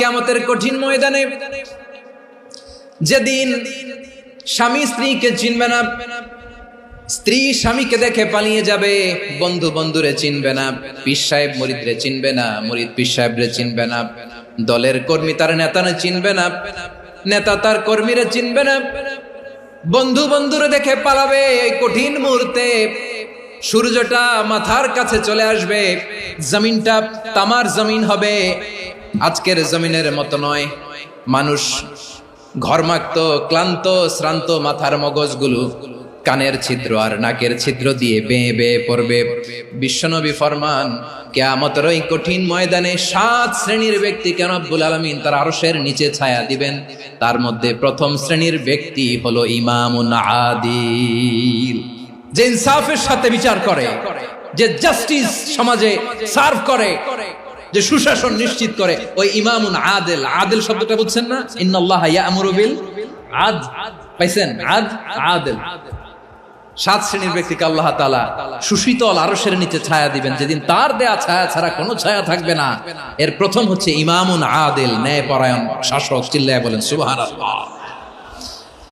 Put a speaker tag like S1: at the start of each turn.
S1: কেমতের কঠিন ময়দানে যেদিন স্বামী স্ত্রীকে চিনবে না, স্ত্রী স্বামীকে দেখে পালিয়ে যাবে, বন্ধু বন্ধুরে চিনবে না, পীর সাহেব মরিদরে চিনবে না, মরিদ পীর সাহেবরে চিনবে না, দলের কর্মী তার নেতারে চিনবে না, নেতা তার কর্মীরে চিনবে না, বন্ধু বন্ধুরে দেখে পালাবে, এই কঠিন মুহূর্তে সূর্যটা মাথার কাছে চলে আসবে, জমিনটা তামার জমিন হবে আজকের জমিনের মতো নয়। মানুষ ঘরমাক্ত, ক্লান্ত, শ্রান্ত মাথার মগজগুলো কানের ছিদ্র আর নাকের ছিদ্র দিয়ে বেয়ে বেয়ে পড়বে। বিশ্বনবী ফরমান কেয়ামতের ওই কঠিন ময়দানে সাত শ্রেণির ব্যক্তি কেন আব্বুল আলমিন তার আরসের নিচে ছায়া দিবেন? তার মধ্যে প্রথম শ্রেণির ব্যক্তি হলো আদিল। যে ইনসাফের সাথে বিচার করে, যে জাস্টিস সমাজে সার্ভ করে যে সুশাসন নিশ্চিত করে ওই ইমামুন আদেল। আদেল শব্দটা বুঝছেন না? ইন্নাল্লাহ ইয়ামুরু বিল আদ। পাইছেন? আদ? আদেল। সাত শ্রেণির ব্যক্তিকে আল্লাহ তাআলা সুশীতল আরশের নিচে ছায়া দিবেন। যেদিন তার দেয়া ছায়া ছাড়া কোনো ছায়া থাকবে না। এর প্রথম হচ্ছে ইমামুন আদেল ন্যায় পরায়ণ শাসক। চিল্লায় বলেন, সুবহানাল্লাহ।